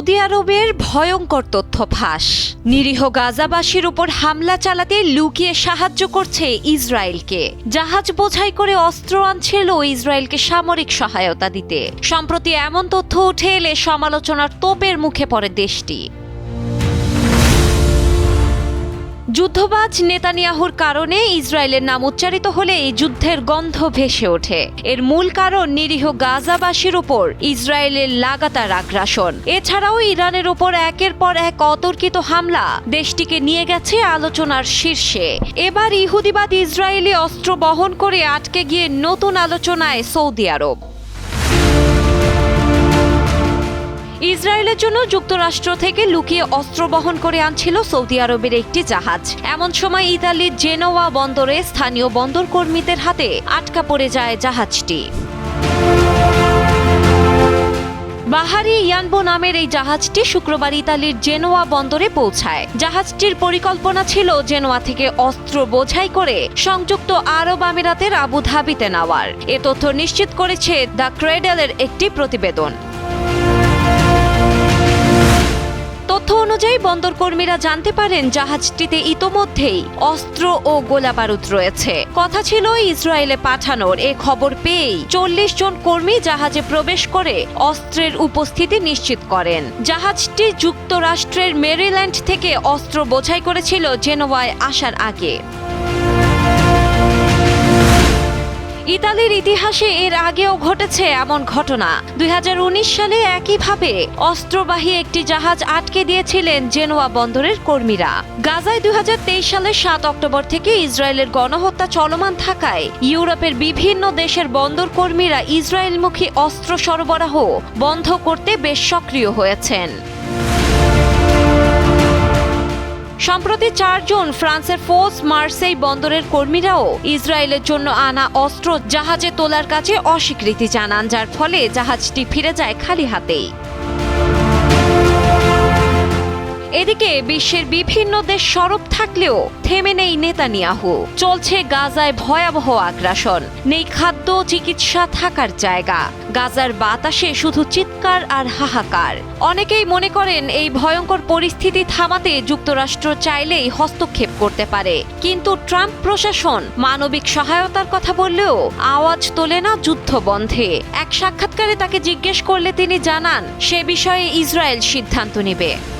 Saudi আরবের ভয়ঙ্কর তথ্য ফাঁস। নিরীহ গাজাবাসীর উপর হামলা চালাতে লুকিয়ে সাহায্য করছে ইসরায়েলকে। জাহাজ বোঝাই করে অস্ত্র আনছিল ইসরায়েলকে সামরিক সহায়তা দিতে। সম্প্রতি এমন তথ্য উঠে এলে সমালোচনার তোপের মুখে পড়ে দেশটি। যুদ্ধবাজ নেতানিয়াহুর কারণে ইসরায়েলের নাম উচ্চারিত হলে এই যুদ্ধের গন্ধ ভেসে ওঠে। এর মূল কারণ নিরীহ গাজাবাসীর উপর ইসরায়েলের লাগাতার আগ্রাসন। এছাড়াও ইরানের উপর একের পর এক অতর্কিত হামলা দেশটিকে নিয়ে গেছে আলোচনার শীর্ষে। এবার ইহুদিবাদ ইসরায়েলি অস্ত্র বহন করে আটকে গিয়ে নতুন আলোচনায় সৌদি আরব। ইসরায়েলের জন্য যুক্তরাষ্ট্র থেকে লুকিয়ে অস্ত্র বহন করে আনছিল সৌদি আরবের একটি জাহাজ। এমন সময় ইতালির জেনোয়া বন্দরে স্থানীয় বন্দর কর্মীদের হাতে আটকা পড়ে যায় জাহাজটি। বাহারি ইয়ানবো নামের এই জাহাজটি শুক্রবার ইতালির জেনোয়া বন্দরে পৌঁছায়। জাহাজটির পরিকল্পনা ছিল জেনোয়া থেকে অস্ত্র বোঝাই করে সংযুক্ত আরব আমিরাতের আবুধাবিতে নেওয়ার। এ তথ্য নিশ্চিত করেছে দ্য ক্রেডেলের একটি প্রতিবেদন। অনুযায়ী বন্দর কর্মীরা জানতে পারেন জাহাজটিতে ইতোমধ্যেই অস্ত্র ও গোলাবারুদ রয়েছে। কথা ছিল ইসরায়েলে পাঠানোর। এ খবর পেয়েই চল্লিশ জন কর্মী জাহাজে প্রবেশ করে অস্ত্রের উপস্থিতি নিশ্চিত করেন। জাহাজটি যুক্তরাষ্ট্রের মেরিল্যান্ড থেকে অস্ত্র বোঝাই করেছিল জেনোয়ায় আসার আগে। ইতালির ইতিহাসে এর আগেও ঘটেছে এমন ঘটনা। দুই হাজার উনিশ সালে একইভাবে অস্ত্রবাহী একটি জাহাজ আটকে দিয়েছিলেন জেনোয়া বন্দরের কর্মীরা। গাজায় দুই হাজার তেইশ সালের সাত অক্টোবর থেকে ইসরায়েলের গণহত্যা চলমান থাকায় ইউরোপের বিভিন্ন দেশের বন্দর কর্মীরা ইসরায়েলমুখী অস্ত্র সরবরাহ বন্ধ করতে বেশ সক্রিয় হয়েছেন। সম্প্রতি চারজন ফ্রান্সের ফোর্স মার্সেই বন্দরের কর্মীরাও ইসরায়েলের জন্য আনা অস্ত্র জাহাজে তোলার কাছে অস্বীকৃতি জানান, যার ফলে জাহাজটি ফিরে যায় খালি হাতেই। এদিকে বিশ্বের বিভিন্ন দেশ সরব থাকলেও থেমে নেই নেতানিয়াহু। চলছে গাজায় ভয়াবহ আগ্রাসন। নেই খাদ্য, চিকিৎসা থাকার জায়গা। গাজার বাতাসে শুধু চিৎকার আর হাহাকার। অনেকেই মনে করেন এই ভয়ঙ্কর পরিস্থিতি থামাতে যুক্তরাষ্ট্র চাইলেই হস্তক্ষেপ করতে পারে। কিন্তু ট্রাম্প প্রশাসন মানবিক সহায়তার কথা বললেও আওয়াজ তোলে না যুদ্ধ বন্ধে। এক সাক্ষাৎকারে তাকে জিজ্ঞেস করলে তিনি জানান, সে বিষয়ে ইসরায়েল সিদ্ধান্ত নেবে।